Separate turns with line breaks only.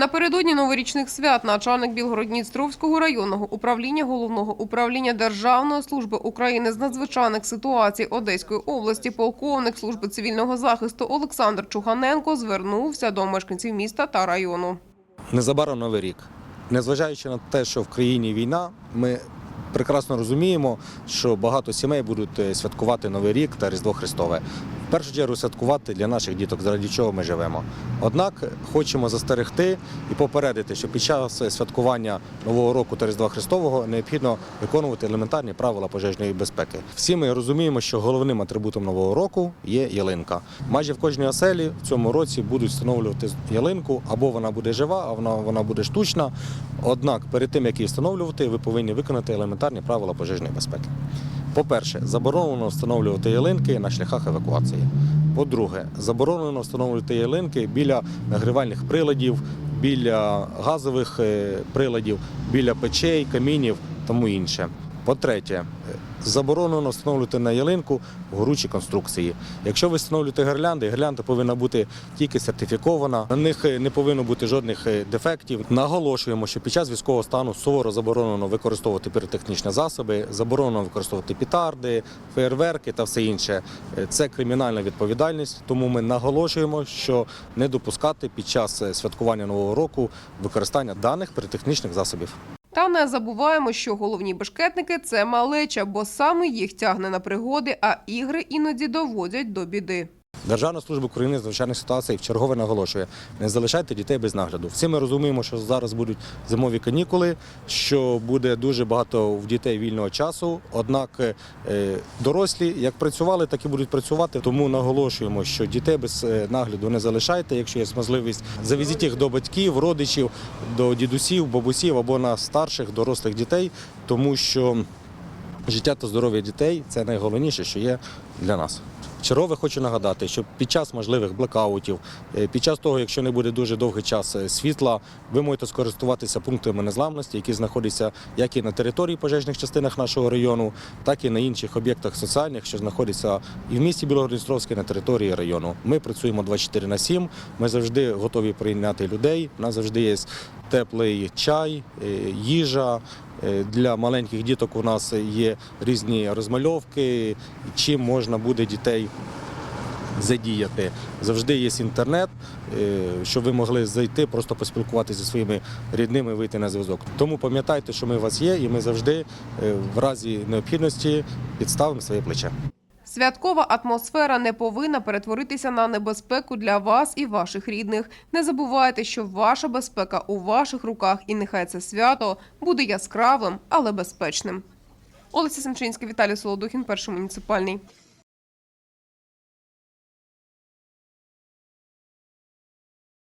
Напередодні новорічних свят начальник Білгород-Дністровського районного управління головного управління Державної служби України з надзвичайних ситуацій Одеської області, полковник служби цивільного захисту Олександр Чуганенко звернувся до мешканців міста та району.
Незабаром новий рік. Незважаючи на те, що в країні війна, ми прекрасно розуміємо, що багато сімей будуть е, святкувати Новий рік та Різдво Христове. В першу чергу святкувати для наших діток, заради чого ми живемо. Однак хочемо застерегти і попередити, що під час святкування Нового року та Різдва Христового необхідно виконувати елементарні правила пожежної безпеки. Всі ми розуміємо, що головним атрибутом нового року є ялинка. Майже в кожній оселі в цьому році будуть встановлювати ялинку, або вона буде жива, а вона, вона буде штучна. Однак перед тим як її встановлювати, ви повинні виконати елементарні правила пожежної безпеки. По-перше, заборонено встановлювати ялинки на шляхах евакуації. По-друге, заборонено встановлювати ялинки біля нагрівальних приладів, біля газових е, приладів, біля печей, камінів тому інше. По-третє, е, заборонено встановлювати на ялинку горючі конструкції. Якщо ви встановлюєте гірлянди, гірлянда повинна бути тільки сертифікована, на них е, не повинно бути жодних е, дефектів. Наголошуємо, що під час військового стану суворо заборонено використовувати піротехнічні засоби, заборонено використовувати пітарди, фейерверки та все інше. Це кримінальна відповідальність, тому ми наголошуємо, що не допускати під час святкування нового року використання даних піротехнічних засобів.
Та не забуваємо, що головні бешкетники – це малеча, бо саме їх тягне на пригоди, а ігри іноді доводять до біди.
Державна служба України з надзвичайних ситуацій вчергове наголошує: не залишайте дітей без нагляду. Всі ми розуміємо, що зараз будуть зимові канікули, що буде дуже багато в дітей вільного часу. Однак е, дорослі як працювали, так і будуть працювати. Тому наголошуємо, що дітей без е, нагляду не залишайте. Якщо є можливість, завезіть їх до батьків, родичів, до дідусів, бабусів або на старших дорослих дітей, тому що життя та здоров'я дітей це найголовніше, що є для нас. Чергове хочу нагадати, що під час можливих блекаутів, е, під час того, якщо не буде дуже довгий час е, світла, ви можете скористуватися пунктами незламності, які знаходяться як і на території пожежних частинах нашого району, так і на інших об'єктах соціальних, що знаходяться і в місті Білогородністровське, на території району. Ми працюємо 24 на 7, Ми завжди готові прийняти людей. У нас завжди є теплий чай, е, їжа. Е, Для маленьких діток у нас є різні розмальовки, чим можна буде дітей задіяти. Завжди є інтернет, е, щоб ви могли зайти, просто поспілкуватися зі своїми рідними, вийти на зв'язок. Тому пам'ятайте, що ми у вас є, і ми завжди е, в разі необхідності підставимо своє плече.
Святкова атмосфера не повинна перетворитися на небезпеку для вас і ваших рідних. Не забувайте, що ваша безпека у ваших руках, і нехай це свято буде яскравим, але безпечним. Олеся Семчинська, Віталій Солодухін, перший муніципальний.